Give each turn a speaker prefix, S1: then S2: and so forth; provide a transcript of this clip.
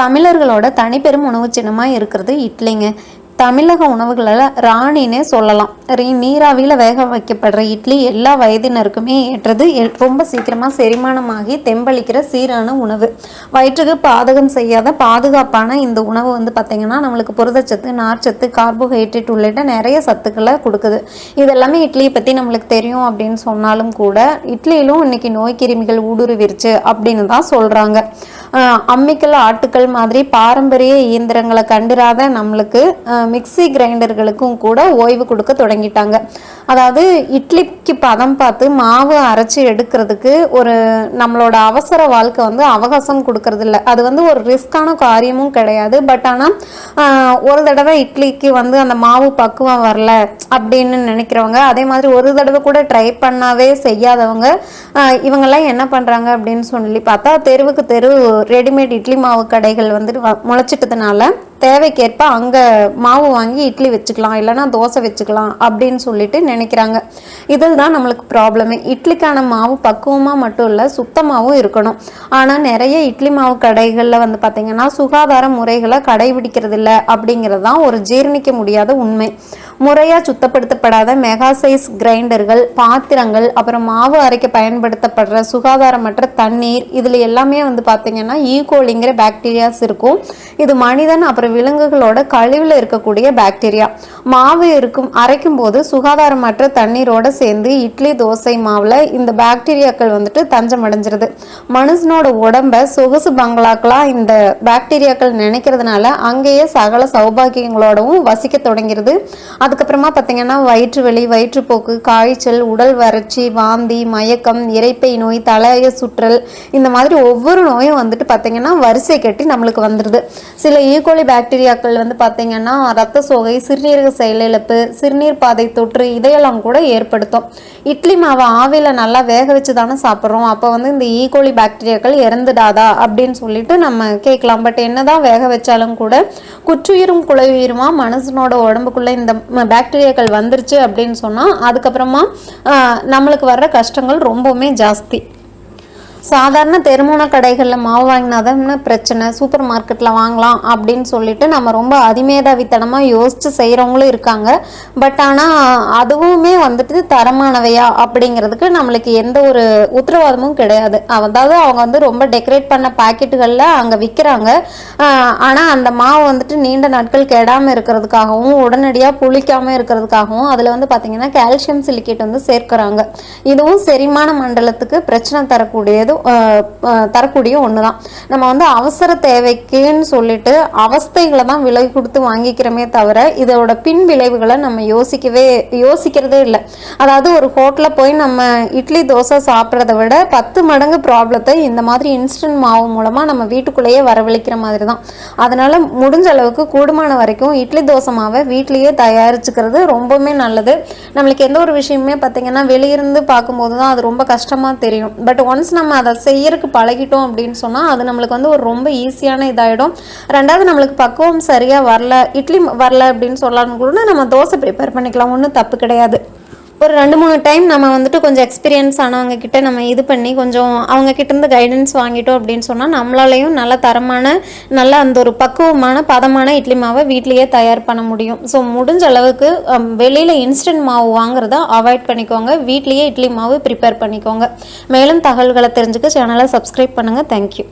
S1: தமிழர்களோட தனிப்பெரும் உணவு சின்னமாக இருக்கிறது இட்லிங்க. தமிழக உணவுகளில் ராணினே சொல்லலாம். ரீ நீராவியில் வேக வைக்கப்படுற இட்லி எல்லா வயதினருக்குமே ஏற்றது. எ- ரொம்ப சீக்கிரமாக செரிமானமாகி தெம்பளிக்கிற சீரான உணவு. வயிற்றுக்கு பாதகம் செய்யாத பாதுகாப்பான இந்த உணவு வந்து பார்த்திங்கன்னா நம்மளுக்கு புரதச்சத்து நார்ச்சத்து கார்போஹைட்ரேட் உள்ளிட்ட நிறைய சத்துக்களை கொடுக்குது. இதெல்லாமே இட்லியை பற்றி நம்மளுக்கு தெரியும் அப்படின்னு சொன்னாலும் கூட இட்லியிலும் இன்றைக்கி நோய் கிருமிகள் ஊடுருவிருச்சு அப்படின்னு தான் சொல்கிறாங்க அம்மிக்கல் ஆட்டுக்கல் மாதிரி பாரம்பரிய இயந்திரங்களை கண்டிராத நம்மளுக்கு மிக்சி மிக்ஸி கிரைண்டர்களுக்கும் கூட ஓய்வு கொடுக்க தொடங்கிட்டாங்க. அதாவது இட்லிக்கு பதம் பார்த்து மாவு அரைச்சி எடுக்கிறதுக்கு ஒரு நம்மளோட அவசர வாழ்க்கை வந்து அவகாசம் கொடுக்கறது அது வந்து ஒரு ரிஸ்கான காரியமும் கிடையாது. பட் ஆனால் ஒரு தடவை இட்லிக்கு வந்து அந்த மாவு பக்குவம் வரல அப்படின்னு நினைக்கிறவங்க அதே மாதிரி ஒரு தடவை கூட ட்ரை பண்ணாவே செய்யாதவங்க இவங்கெல்லாம் என்ன பண்ணுறாங்க அப்படின்னு சொல்லி பார்த்தா தெருவுக்கு தெரு ரெடிமேட் இட்லி மாவு கடைகள் வந்துட்டு வ- முளைச்சிட்டதுனால தேவைக்கேற்ப அங்கே மாவு வாங்கி இட்லி வச்சுக்கலாம் இல்லைன்னா தோசை வச்சுக்கலாம் அப்படின்னு சொல்லிட்டு நினைக்கிறாங்க. இதில் தான் நம்மளுக்கு ப்ராப்ளமே இட்லிக்கான மாவு பக்குவமாக மட்டும் இல்லை சுத்தமாகவும் இருக்கணும். ஆனால் நிறைய இட்லி மாவு கடைகளில் வந்து பார்த்திங்கன்னா சுகாதார முறைகளை கடைபிடிக்கிறது இல்லை அப்படிங்கிறது தான் ஒரு ஜீரணிக்க முடியாத உண்மை. முறையாக சுத்தப்படுத்தப்படாத மெகா சைஸ் கிரைண்டர்கள் பாத்திரங்கள் அப்புறம் மாவு அரைக்க பயன்படுத்தப்படுற சுகாதாரமற்ற தண்ணீர் இதில் எல்லாமே வந்து பார்த்திங்கன்னா ஈகோலிங்கிற e. பாக்டீரியாஸ் இருக்கும். இது மனிதன் அப்புறம் விலங்குகளோட கழிவில் இருக்கக்கூடிய பாக்டீரியா மாவு இருக்கும் அரைக்கும் போது சுகாதாரமற்ற தண்ணீரோட சேர்ந்து இட்லி தோசை மாவில் இந்த பாக்டீரியாக்கள் வந்துட்டு தஞ்சம் அடைஞ்சிருது மனுஷனோட உடம்ப சொகுசு பங்களாக்களாக இந்த பாக்டீரியாக்கள் நினைக்கிறதுனால அங்கேயே சகல சௌபாகியங்களோடவும் வசிக்க தொடங்கிறது. அதுக்கப்புறமா பார்த்தீங்கன்னா வயிற்று வலி வயிற்றுப்போக்கு காய்ச்சல் உடல் வறட்சி வாந்தி மயக்கம் இறைப்பை நோய் தலைய சுற்றல் இந்த மாதிரி ஒவ்வொரு நோயும் வந்துட்டு பார்த்தீங்கன்னா வரிசை கட்டி நம்மளுக்கு வந்துடுது சில e. ஈகோலி பாக்டீரியாக்கள் வந்து பார்த்தீங்கன்னா ரத்த சோகை சிறுநீரக செயலிழப்பு சிறுநீர் பாதை தொற்று இதையெல்லாம் கூட ஏற்படுத்தும். இட்லி மாவை ஆவியில் நல்லா வேக வச்சு தானே சாப்பிட்றோம். அப்போ வந்து இந்த e. ஈகோலி பாக்டீரியாக்கள் இறந்துடாதா அப்படின்னு சொல்லிட்டு நம்ம கேட்கலாம். பட் என்னதான் வேக வச்சாலும் கூட குற்றுயிரும் குலையுயிருமா? மனுஷனோட உடம்புக்குள்ள இந்த பாக்டீரியாக்கள் வந்துருச்சு அப்படின்னு சொன்னால் அதுக்கப்புறமா நம்மளுக்கு வர்ற கஷ்டங்கள் ரொம்பவுமே ஜாஸ்தி. சாதாரண தெருமுன கடைகளில் மாவு வாங்கினாதான் பிரச்சனை சூப்பர் மார்க்கெட்டில் வாங்கலாம் அப்படின்னு சொல்லிட்டு நம்ம ரொம்ப அதிமேதாவித்தனமாக யோசித்து செய்கிறவங்களும் இருக்காங்க. பட் ஆனால் அதுவுமே வந்துட்டு தரமானவையா அப்படிங்கிறதுக்கு நம்மளுக்கு எந்த ஒரு உத்தரவாதமும் கிடையாது. அதாவது அவங்க வந்து ரொம்ப டெக்கரேட் பண்ண பாக்கெட்டுகளில் அங்கே விற்கிறாங்க ஆனால் அந்த மாவு வந்துட்டு நீண்ட நாட்கள் கெடாமல் இருக்கிறதுக்காகவும் உடனடியாக புளிக்காமல் இருக்கிறதுக்காகவும் அதில் வந்து பார்த்திங்கன்னா கால்சியம் சிலிக்கேட் வந்து சேர்க்குறாங்க. இதுவும் செரிமான மண்டலத்துக்கு பிரச்சனை தரக்கூடியது தரக்கூடிய ஒன்று தான் நம்ம வந்து அவசர தேவைக்குன்னு சொல்லிட்டு அவஸ்தைகளை தான் விலை கொடுத்து வாங்கிக்கிறோமே தவிர இதோட பின் விளைவுகளை நம்ம யோசிக்கவே யோசிக்கிறதே இல்லை. அதாவது ஒரு ஹோட்டலில் போய் நம்ம இட்லி தோசை சாப்பிட்றத விட பத்து மடங்கு ப்ராப்ளத்தை இந்த மாதிரி இன்ஸ்டன்ட் மாவு மூலமாக நம்ம வீட்டுக்குள்ளேயே வரவழைக்கிற மாதிரி தான் அதனால் முடிஞ்ச அளவுக்கு கூடுமான வரைக்கும் இட்லி தோசை மாவை வீட்லேயே தயாரிச்சுக்கிறது ரொம்பவுமே நல்லது. நம்மளுக்கு எந்த ஒரு விஷயமே பார்த்திங்கன்னா வெளியிருந்து பார்க்கும்போது தான் அது ரொம்ப கஷ்டமாக தெரியும். பட் ஒன்ஸ் நம்ம அதை செய்யறதுக்கு பழகிட்டோம் அப்படின்னு சொன்னால் அது நம்மளுக்கு வந்து ஒரு ரொம்ப ஈஸியான இதாகிடும் ரெண்டாவது நம்மளுக்கு பக்குவம் சரியாக வரல இட்லி வரல அப்படின்னு சொல்லலாம்னு கூட நம்ம தோசை ப்ரிப்பேர் பண்ணிக்கலாம். ஒன்றும் தப்பு கிடையாது. ஒரு ரெண்டு மூணு டைம் நம்ம வந்துட்டு கொஞ்சம் எக்ஸ்பீரியன்ஸ் ஆனவங்க கிட்ட நம்ம இது பண்ணி கொஞ்சம் அவங்க கிட்டேருந்து கைடன்ஸ் வாங்கிட்டோம் அப்படின்னு சொன்னால் நம்மளாலையும் நல்ல தரமான நல்ல அந்த ஒரு பக்குவமான பதமான இட்லி மாவை வீட்லேயே தயார் பண்ண முடியும். ஸோ முடிஞ்ச அளவுக்கு um, வெளியில் இன்ஸ்டன்ட் மாவு வாங்குறத அவாய்ட் பண்ணிக்கோங்க. வீட்லேயே இட்லி மாவு ப்ரிப்பேர் பண்ணிக்கோங்க. மேலும் தகவல்களை தெரிஞ்சுக்க சேனலை சப்ஸ்கிரைப் பண்ணுங்கள் தேங்க்யூ